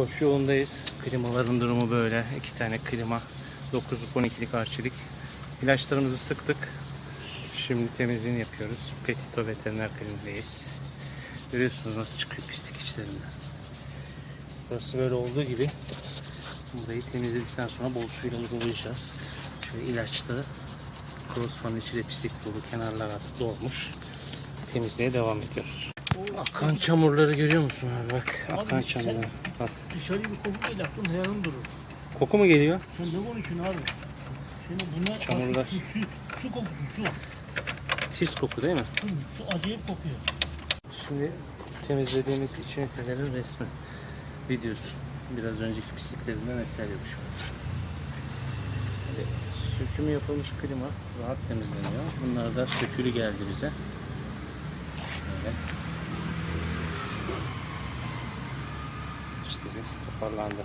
Koşu yolundayız. Klimaların durumu böyle. İki tane klima. 9'luk 12'lik arçelik. İlaçlarımızı sıktık. Şimdi temizliğini yapıyoruz. Petito veteriner kliniğindeyiz. Görüyorsunuz nasıl çıkıyor pislik içlerinden. Burası böyle olduğu gibi burayı temizledikten sonra bol suyla uyguleyeceğiz. Şöyle ilaçlı crossfanın içi de pislik dolu. Kenarlar artık dolmuş. Temizliğe devam ediyoruz. Akan çamurları görüyor musun abi bak. Abi Akan sen- çamurları. Bak. Dışarıya bir koku geliyor aklın hayalın durur. Koku mu geliyor? Sen ne konuşuyorsun abi? Şimdi bunlar Çamurlar. Su, su, su kokusu su. Pis koku değil mi? Su, su acayip kokuyor. Şimdi temizlediğimiz iç ünitelerin resmi. Videosu. Biraz önceki pisliklerinden eser yapmış. Sökümü yapılmış klima rahat temizleniyor. Bunlar da sökülü geldi bize. Böyle. İşte toparlandı.